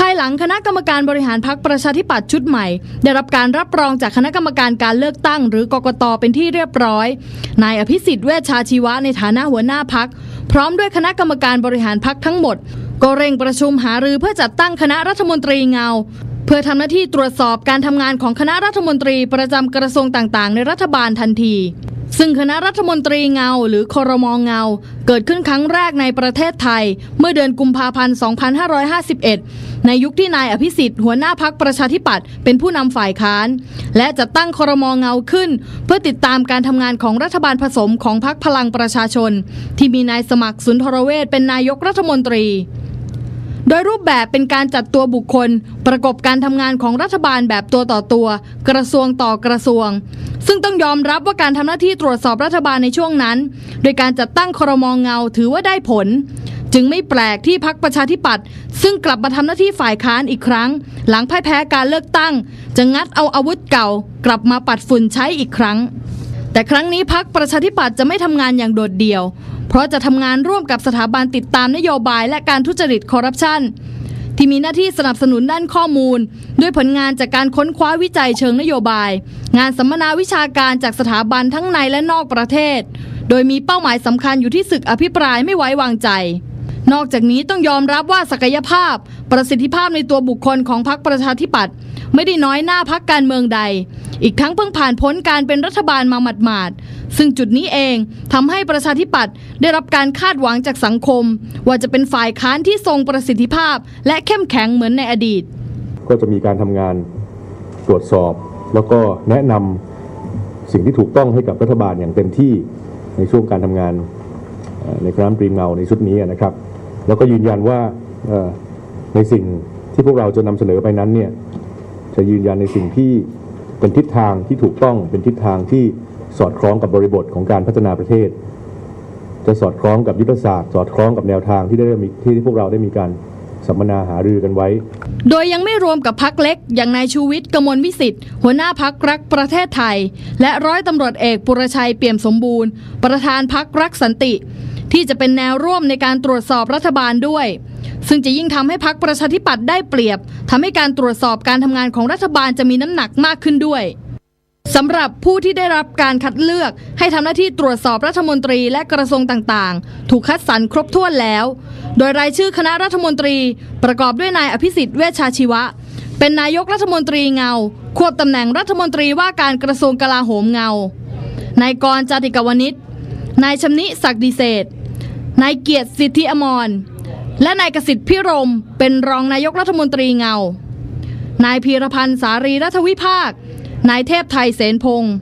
ภายหลังคณะกรรมการบริหารพักประชาธิปัตย์ชุดใหม่ ได้รับการรับรองจากคณะกรรมการการเลือกตั้ง หรือกกตเป็นที่เรียบร้อย นายอภิสิทธิ์เวชชาชีวะในฐานะหัวหน้าพัก พร้อมด้วยคณะกรรมการบริหารพักทั้งหมด ก็เร่งประชุมหารือเพื่อจัดตั้งคณะรัฐมนตรีเงา เพื่อทำหน้าที่ตรวจสอบการทำงานของคณะรัฐมนตรีประจำกระทรวงต่างๆ ในรัฐบาลทันที ซึ่งคณะรัฐมนตรีเงาหรือคอรมองเงา เกิดขึ้นครั้งแรกในประเทศไทย เมื่อเดือนกุมภาพันธ์ 2551 ในยุคที่นายอภิสิทธิ์หัวหน้าพักประชาธิปัตย์เป็นผู้นำฝ่ายค้าน และจัดตั้งคอรมองเงาขึ้น เพื่อติดตามการทำงานของรัฐบาลผสมของพักพลังประชาชน ที่มีนายสมัครสุนทรเวชเป็นนายกรัฐมนตรี โดยรูปแบบเป็นการจัดตัวบุคคล ประกบการทำงานของรัฐบาลแบบตัวต่อตัว กระทรวงต่อกระทรวง ซึ่งต้องยอมรับว่าการทำหน้าที่ตรวจสอบรัฐบาลในช่วงนั้น โดยการจัดตั้งครมเงาถือว่าได้ผล จึงไม่แปลกที่พักประชาธิปัตย์ซึ่งกลับมาทำหน้าที่ฝ่ายค้านอีกครั้ง หลังพ่ายแพ้การเลือกตั้ง จะงัดเอาอาวุธเก่า กลับมาปัดฝุ่นใช้อีกครั้ง แต่ครั้งนี้พักประชาธิปัตย์จะไม่ทำงานอย่างโดดเดี่ยว เพราะจะทำงานร่วมกับสถาบันติดตามนโยบายและการทุจริตคอร์รัปชันที่มีหน้าที่สนับสนุนด้านข้อมูล ด้วยผลงานจากการค้นคว้าวิจัยเชิงนโยบาย งานสัมมนาวิชาการจากสถาบันทั้งในและนอกประเทศ โดยมีเป้าหมายสำคัญอยู่ที่ศึกอภิปรายไม่ไว้วางใจ นอกจากนี้ต้องยอมรับว่าศักยภาพ ประสิทธิภาพในตัวบุคคลของพรรคประชาธิปัตย์ไม่ได้น้อยหน้าพรรคการเมืองใด อีกทั้งเพิ่งผ่านพ้นการเป็นรัฐบาลมาหมาดๆ ซึ่งจุดนี้เองทำให้ประชาธิปัตย์ได้รับการคาดหวังจากสังคม ว่าจะเป็นฝ่ายค้านที่ทรงประสิทธิภาพ และเข้มแข็งเหมือนในอดีต ก็จะมีการทำงานตรวจสอบ แล้วก็แนะนำสิ่งที่ถูกต้องให้กับรัฐบาลอย่างเต็มที่ในช่วงการทำงานในคณะรัฐมนตรีเงาในชุดนี้นะครับ แล้วก็ยืนยันว่าในสิ่งที่พวกเราจะนำเสนอไปนั้นเนี่ยจะยืนยันในสิ่งที่ เป็นทิศทางที่ถูกต้องเป็นทิศทางที่สอดคล้องกับบริบทของการพัฒนาประเทศ จะสอดคล้องกับยุทธศาสตร์ สอดคล้องกับแนวทางที่ได้มีที่พวกเราได้มีการสัมมนาหารือกันไว้ โดยยังไม่รวมกับพักเล็ก อย่างนายชูวิทย์กมลวิสิทธิ์หัวหน้าพักรักประเทศไทย และร้อยตำรวจเอกปุรชัยเปี่ยมสมบูรณ์ ประธานพักรักสันติ ที่จะเป็นแนวร่วมในการตรวจสอบรัฐบาลด้วย ซึ่งจะยิ่งทำให้พักประชาธิปัตย์ได้เปรียบทำให้การตรวจสอบการทำงานของรัฐบาลจะมีน้ำหนักมากขึ้นด้วยสำหรับผู้ที่ได้รับการคัดเลือก ให้ทำหน้าที่ตรวจสอบรัฐมนตรีและกระทรวงต่างๆ ถูกคัดสรรครบถ้วนแล้ว โดยรายชื่อคณะรัฐมนตรีประกอบด้วยนายอภิสิทธิ์เวชชาชีวะ เป็นนายกรัฐมนตรีเงา ควบตำแหน่งรัฐมนตรีว่าการกระทรวงกลาโหมเงานายกรจติกวนิชนายชำนิศักดิเศษนายเกียรติสิทธิอมร และนายกสิทธิ์พิรม เป็นรองนายกรัฐมนตรีเงา นายพีรพันธ์สารีรัฐวิภาค นายเทพไทยเสนพงษ์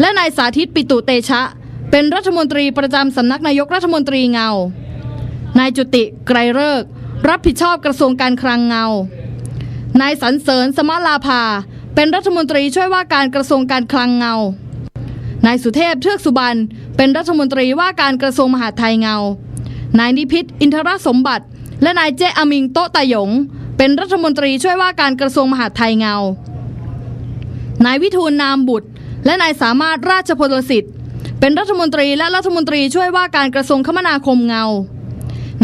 และนายสาธิตปิตุเตชะ เป็นรัฐมนตรีประจำสำนักนายกรัฐมนตรีเงา นายจุติไกรเลิก รับผิดชอบกระทรวงการคลังเงา นายสันเสริญสมลาภา เป็นรัฐมนตรีช่วยว่าการกระทรวงการคลังเงา นายสุเทพเทือกสุบรรณเป็นรัฐมนตรีว่าการกระทรวงมหาดไทยเงา นายนิพิษอินทรสมบัติ และนายเจอามิงโตตะหยง เป็นรัฐมนตรีช่วยว่าการกระทรวงมหาดไทยเงา นายวิทูลนามบุตร และนายสามารถราชพลสิทธิ์ เป็นรัฐมนตรีและรัฐมนตรีช่วยว่าการกระทรวงคมนาคมเงา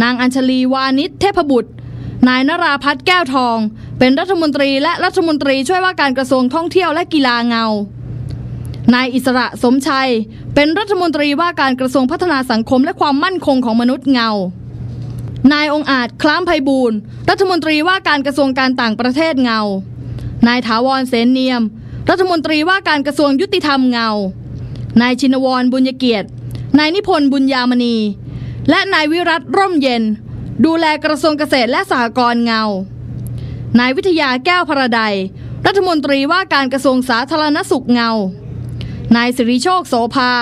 นางอัญชลีวานิชเทพบุตร นายนราพัฒน์แก้วทอง เป็นรัฐมนตรีและรัฐมนตรีช่วยว่าการกระทรวงท่องเที่ยวและกีฬาเงา นายอิสระสมชัย เป็นรัฐมนตรีว่าการกระทรวงพัฒนาสังคมและความมั่นคงของมนุษย์เงา นายองอาจคล้ามไพบูลย์รัฐมนตรีว่าการกระทรวงการต่างประเทศเงา นายถาวรเสนเนียม รัฐมนตรีว่าการกระทรวงยุติธรรมเงา นายชินวรบุญยเกียรติ นายนิพนธ์บุญยามณี และนายวิรัตร่มเย็น ดูแลกระทรวงเกษตรและสหกรณ์เงา นายวิทยาแก้วพระใดรัฐมนตรีว่าการกระทรวงสาธารณสุขเงา นายสิริโชคโสภา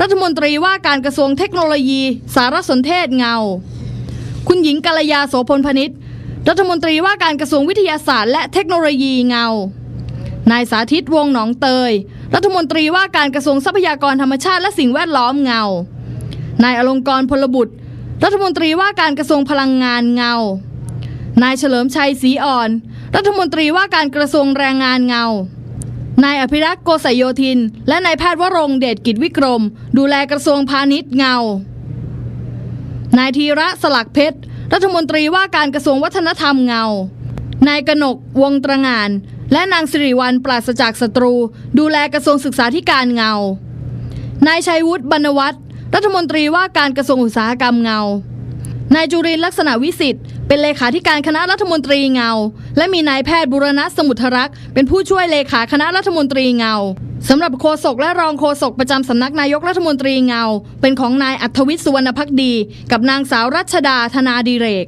รัฐมนตรีว่าการกระทรวงเทคโนโลยี สารสนเทศเงา คุณหญิงกัลยาโสพลพนิษฐ์รัฐมนตรีว่าการกระทรวงวิทยาศาสตร์และเทคโนโลยีเงา นายสาธิตวงหนองเตย รัฐมนตรีว่าการกระทรวงทรัพยากรธรรมชาติและสิ่งแวดล้อมเงา นายอลงกรพลบุตร รัฐมนตรีว่าการกระทรวงพลังงานเงา นายเฉลิมชัยศรีอ่อน รัฐมนตรีว่าการกระทรวงแรงงานเงา นายอภิรักษ์โกษโยธิน และนายแพทย์วรงเดชกิจวิกรม ดูแลกระทรวงพาณิชย์เงา นายธีระสลักเพชร รัฐมนตรีว่าการกระทรวงวัฒนธรรมเงา นายกนกวงตรงาน และนางสิริวัลปราศจากศัตรู ดูแลกระทรวงศึกษาธิการเงา นายชัยวุฒิบรรณวัฒน์รัฐมนตรีว่าการกระทรวงอุตสาหกรรมเงา นายจุรินลักษณะวิสิทธิ์เป็นเลขาธิการคณะรัฐมนตรีเงา และมีนายแพทย์บุรณะสมุทรรักษ์เป็นผู้ช่วยเลขาคณะรัฐมนตรีเงาสำหรับโฆษกและรองโฆษกประจำสำนักนายกรัฐมนตรีเงา เป็นของนายอัธวิทย์สุวรรณพักดี กับนางสาวรัชดาธนาดีเรก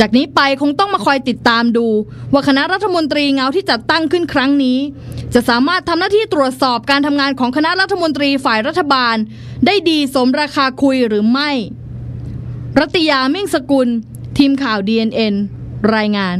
จากนี้ไปคงต้องมาคอยติดตามดู ว่าคณะรัฐมนตรีเงาที่จัดตั้งขึ้นครั้งนี้ จะสามารถทำหน้าที่ตรวจสอบการทำงานของคณะรัฐมนตรีฝ่ายรัฐบาล ได้ดีสมราคาคุยหรือไม่ รัตยาเม่งสกุล ทีมข่าว DNN รายงาน